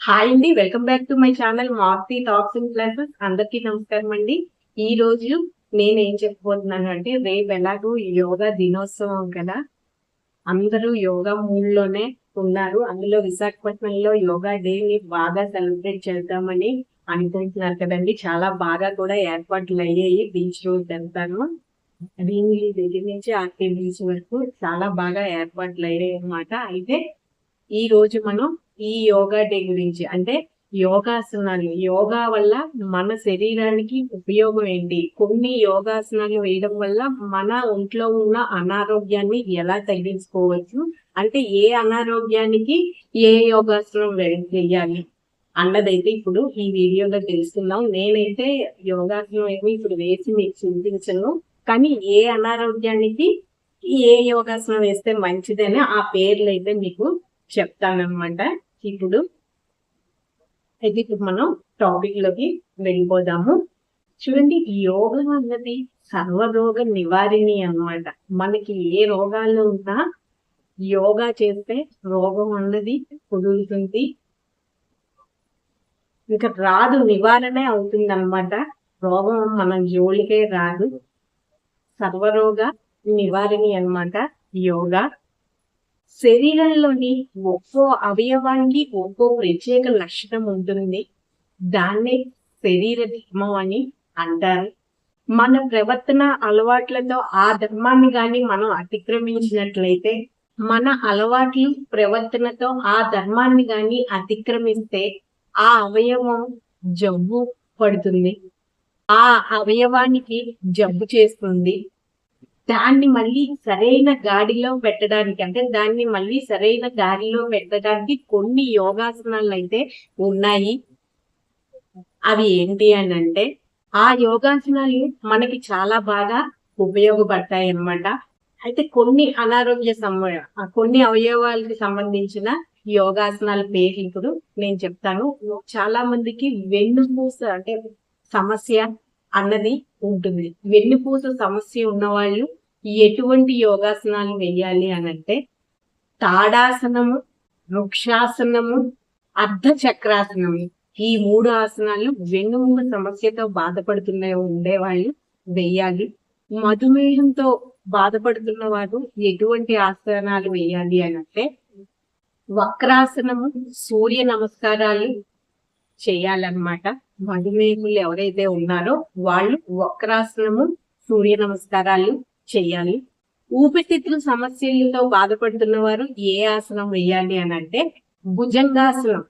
Hi అండి welcome back to my channel Marthi talks and classes అందరికీ నమస్కారం అండి. ఈ రోజు నేను ఏం చెప్పబోతున్నాను అంటే రేపు ఎలాగో యోగా దినోత్సవం కదా. అందరూ యోగా మూడ్లోనే ఉన్నారు. అందులో విశాఖపట్నంలో యోగా డేని బాగా సెలబ్రేట్ చేద్దామని అనుకుంటున్నారు కదండి. చాలా బాగా కూడా ఏర్పాట్లు అయ్యాయి బీచ్ రోడ్ వెళ్తాను దీని దగ్గర నుంచి ఆర్కే బీచ్ వరకు చాలా బాగా ఏర్పాట్లు అయ్యాయి అన్నమాట అయితే ఈ రోజు మనం ఈ యోగా డే గురించి. అంటే యోగాసనాలు. యోగా వల్ల మన శరీరానికి ఉపయోగం ఏంటి? కొన్ని యోగాసనాలు వేయడం వల్ల మన ఒంట్లో ఉన్న అనారోగ్యాన్ని ఎలా తగ్గించుకోవచ్చు? అంటే ఏ అనారోగ్యానికి ఏ యోగాసనం వేయాలి? అన్నదైతే ఇప్పుడు ఈ వీడియోలో తెలుసుకుందాం. నేనైతే యోగాసనం ఏమి ఇప్పుడు వేసి మీకు చూపించను. కానీ ఏ అనారోగ్యానికి ఏ యోగాసనం వేస్తే మంచిదని ఆ పేర్లు అయితే మీకు చెప్తానమాట ఇప్పుడు అయితే ఇప్పుడు మనం టాపిక్లోకి వెళ్ళిపోదాము. చూడండి యోగం అన్నది సర్వరోగ నివారిణి అన్నమాట. మనకి ఏ రోగాలు ఉన్నా యోగా చేస్తే రోగం అన్నది కుదురుతుంది. ఇంకా రాదు నివారణే అవుతుంది అనమాట రోగం మన జోలికే రాదు. సర్వరోగ నివారిణి అన్నమాట యోగా. శరీరంలోని ఒక్కో అవయవానికి ఒక్కో ప్రత్యేక లక్షణం ఉంటుంది. దాన్నే శరీర ధర్మం అని అంటారు. మన ప్రవర్తన అలవాట్లతో ఆ ధర్మాన్ని కానీ మనం అతిక్రమించినట్లయితే మన అలవాట్లు ప్రవర్తనతో ఆ ధర్మాన్ని కానీ అతిక్రమిస్తే ఆ అవయవం జబ్బు పడుతుంది. ఆ అవయవానికి జబ్బు చేస్తుంది. దాన్ని మళ్ళీ సరైన గాడిలో పెట్టడానికి అంటే దాన్ని మళ్ళీ సరైన గాడిలో పెట్టడానికి కొన్ని యోగాసనాలు అయితే ఉన్నాయి. అవి ఏంటి అని అంటే ఆ యోగాసనాలు మనకి చాలా బాగా ఉపయోగపడతాయి అన్నమాట. అయితే కొన్ని అనారోగ్య సంబంధ కొన్ని అవయవాలకి సంబంధించిన యోగాసనాల పేర్లు ఇప్పుడు నేను చెప్తాను. చాలా మందికి వెన్నుపూస అంటే సమస్య అన్నది ఉంటుంది. వెన్నుపూస సమస్య ఉన్న వాళ్ళు ఎటువంటి యోగాసనాలు వేయాలి అనంటే తాడాసనము వృక్షాసనము అర్ధ చక్రాసనము ఈ మూడు ఆసనాలు వెన్నుముక సమస్యతో బాధపడుతున్న ఉండేవాళ్ళు వేయాలి మధుమేహంతో బాధపడుతున్న వారు ఎటువంటి ఆసనాలు వేయాలి అని అంటే వక్రాసనము సూర్య నమస్కారాలు చేయాలన్నమాట. మధుమేహులు ఎవరైతే ఉన్నారో వాళ్ళు వక్రాసనము సూర్య నమస్కారాలు చేయాలి. ఊపిరితిత్తుల సమస్యలతో బాధపడుతున్న వారు ఏ ఆసనం వేయాలి అని అంటే భుజంగాసనం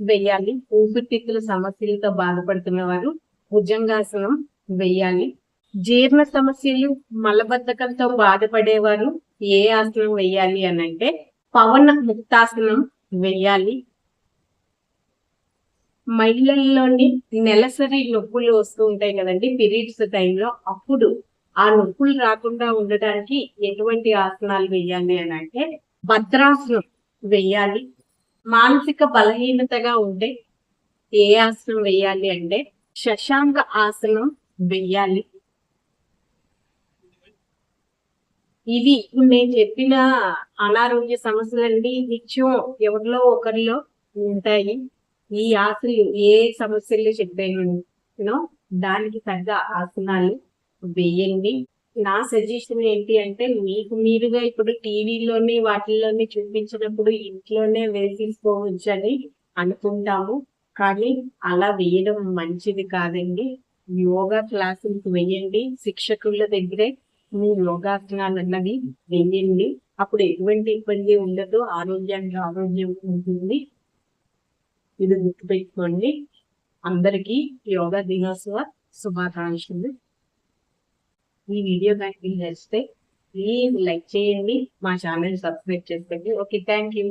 వేయాలి ఊపిరితిత్తుల సమస్యలతో బాధపడుతున్న వారు భుజంగాసనం వేయాలి జీర్ణ సమస్యలు మలబద్ధకంతో బాధపడేవారు ఏ ఆసనం వేయాలి అని అంటే పవన ముక్తాసనం వేయాలి మహిళల్లోని నెలసరి నొప్పులు వస్తూ ఉంటాయి కదండి పీరియడ్స్ టైంలో అప్పుడు ఆ నొప్పులు రాకుండా ఉండటానికి ఎటువంటి ఆసనాలు వేయాలి అని అంటే భద్రాసనం వేయాలి. మానసిక బలహీనతగా ఉంటే ఏ ఆసనం వేయాలి అంటే శశాంక ఆసనం వెయ్యాలి ఇది ఇప్పుడు నేను చెప్పిన అనారోగ్య సమస్యలండి నిత్యం ఎవరిలో ఒకరిలో ఉంటాయి. ఈ ఆసనలు ఏ సమస్యలు చెప్పాను దానికి తగ్గ ఆసనాలు వేయండి. నా సజెషన్ ఏంటి అంటే మీకు మీరుగా ఇప్పుడు టీవీలోని వాటిల్లోని చూపించినప్పుడు ఇంట్లోనే వేసేసుకోవచ్చు అని అనుకుంటాము. కానీ అలా వేయడం మంచిది కాదండి. యోగా క్లాసులకు వేయండి. శిక్షకుల దగ్గరే మీ యోగాసనాలు అన్నవి వేయండి. అప్పుడు ఎటువంటి ఇబ్బంది ఉండదు. ఆరోగ్యానికి ఆరోగ్యం ఉంటుంది. ఇది గుర్తుపెట్టుకోండి. అందరికీ యోగా దినోత్సవ శుభాకాంక్షలు. ఈ వీడియో కనుక మీకు నచ్చితే ప్లీజ్ లైక్ చేయండి మా ఛానల్ సబ్స్క్రైబ్ చేసుకోండి ఓకే థ్యాంక్ యూ